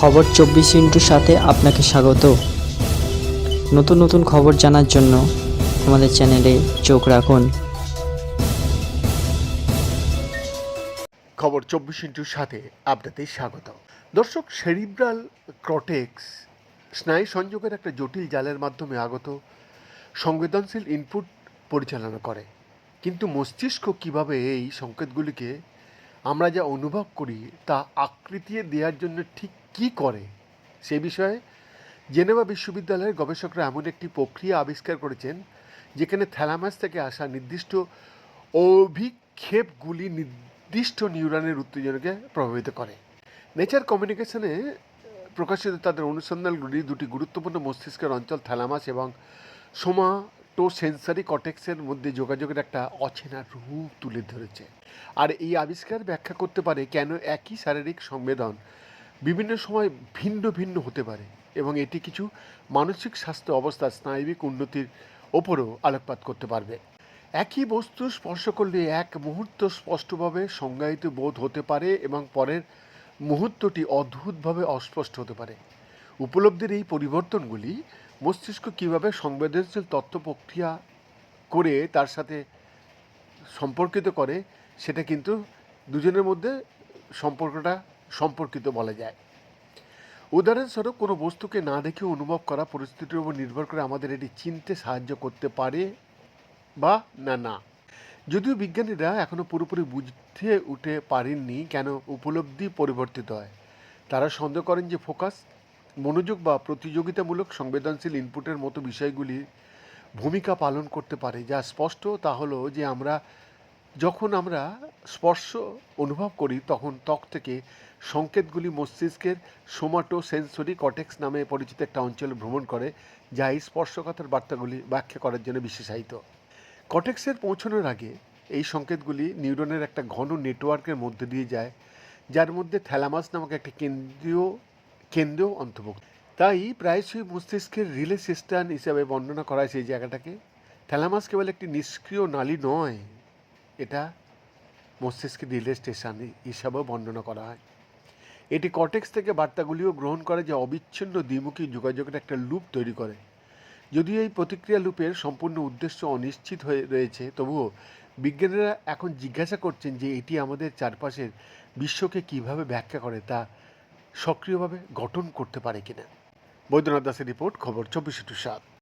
খবর চব্বিশ ইন্টুর সাথে আপনাকে স্বাগত। নতুন নতুন খবর জানার জন্য আমাদের চ্যানেলে চোখ রাখুন। খবর চব্বিশ ইন্টুর সাথে আপনাদের স্বাগত। দর্শক, সেরিব্রাল ক্রটেক্স স্নায়ু সংযোগের একটা জটিল জালের মাধ্যমে আগত, সংবেদনশীল ইনপুট পরিচালনা করে। কিন্তু মস্তিষ্ক কীভাবে এই সংকেতগুলিকে আমরা যা অনুভব করি, তা আকৃতি দেওয়ার জন্য ঠিক কী করে? সে বিষয়ে জেনেভা বিশ্ববিদ্যালয়ের গবেষকরা এমন একটি প্রক্রিয়া আবিষ্কার করেছেন, যেখানে থ্যালামাস থেকে আসা নির্দিষ্ট অভিক্ষেপগুলি নির্দিষ্ট নিউরনের উত্তেজনাকে প্রভাবিত করে। নেচার কমিউনিকেশনে প্রকাশিত তাদের অনুসন্ধানগুলি দুটি গুরুত্বপূর্ণ মস্তিষ্কের অঞ্চল থ্যালামাস এবং সোমাটো সেন্সারি কটেক্সের মধ্যে যোগাযোগের একটা অচেনা রূপ তুলে ধরেছে। আর এই আবিষ্কার ব্যাখ্যা করতে পারে কেন একই শারীরিক সংবেদন বিভিন্ন সময় ভিন্ন ভিন্ন হতে পারে এবং এটি কিছু মানসিক স্বাস্থ্য অবস্থার স্নায়বিক উন্নতির ওপরও আলোকপাত করতে পারবে। একই বস্তু স্পর্শ করলে এক মুহূর্ত স্পষ্টভাবে সংজ্ঞায়িত বোধ হতে পারে এবং পরের মুহূর্তটি অদ্ভুতভাবে অস্পষ্ট হতে পারে। উপলব্ধির এই পরিবর্তনগুলি মস্তিষ্ক কীভাবে সংবেদনশীল তথ্য প্রক্রিয়া করে তার সাথে সম্পর্কিত করে, সেটা কিন্তু দুজনের মধ্যে সম্পর্কটা সম্পর্কিত বলা যায়। উদাহরণস্বরূপ, কোনো বস্তুকে না দেখে অনুভব করা পরিস্থিতির উপর নির্ভর করে আমাদের এটি চিনতে সাহায্য করতে পারে বা না না। যদিও বিজ্ঞানীরা এখনও পুরোপুরি বুঝতে উঠে পারেননি কেন উপলব্ধি পরিবর্তিত হয়। তারা সন্দেহ করেন যে ফোকাস মনোযোগ বা প্রতিযোগিতামূলক সংবেদনশীল ইনপুটের মতো বিষয়গুলি ভূমিকা পালন করতে পারে। যা স্পষ্ট তা হলো যে আমরা যখন আমরা স্পর্শ অনুভব করি, তখন ত্বক থেকে সংকেতগুলি মস্তিষ্কের সোমাটো সেন্সরি কটেক্স নামে পরিচিত একটা অঞ্চলে ভ্রমণ করে, যা এই স্পর্শকতার বার্তাগুলি ব্যাখ্যা করার জন্য বিশেষায়িত। কটেক্সের পৌঁছানোর আগে এই সংকেতগুলি নিউরনের একটা ঘন নেটওয়ার্কের মধ্যে দিয়ে যায়, যার মধ্যে থ্যালামাস নামক একটি কেন্দ্রীয় কেন্দ্রও অন্তর্ভুক্ত। তাই প্রায়শই মস্তিষ্কের রিলে সিস্টেম হিসাবে বর্ণনা করা হয় সেই জায়গাটাকে। থ্যালামাস কেবল একটি নিষ্ক্রিয় নালী নয়, এটা মস্তিষ্কের রিলে স্টেশন হিসাবেও বর্ণনা করা হয়। এটি কটেক্স থেকে বার্তাগুলিও গ্রহণ করে যে অবিচ্ছিন্ন দ্বিমুখী যোগাযোগের একটা লুপ তৈরি করে। যদিও এই প্রতিক্রিয়া লুপের সম্পূর্ণ উদ্দেশ্য অনিশ্চিত হয়ে রয়েছে, তবুও বিজ্ঞানীরা এখন জিজ্ঞাসা করছেন যে এটি আমাদের চারপাশের বিশ্বকে কীভাবে ব্যাখ্যা করে তা সক্রিয়ভাবে গঠন করতে পারে কিনা? বৈদ্যনাথ দাসের রিপোর্ট খবর চব্বিশে টু সাত।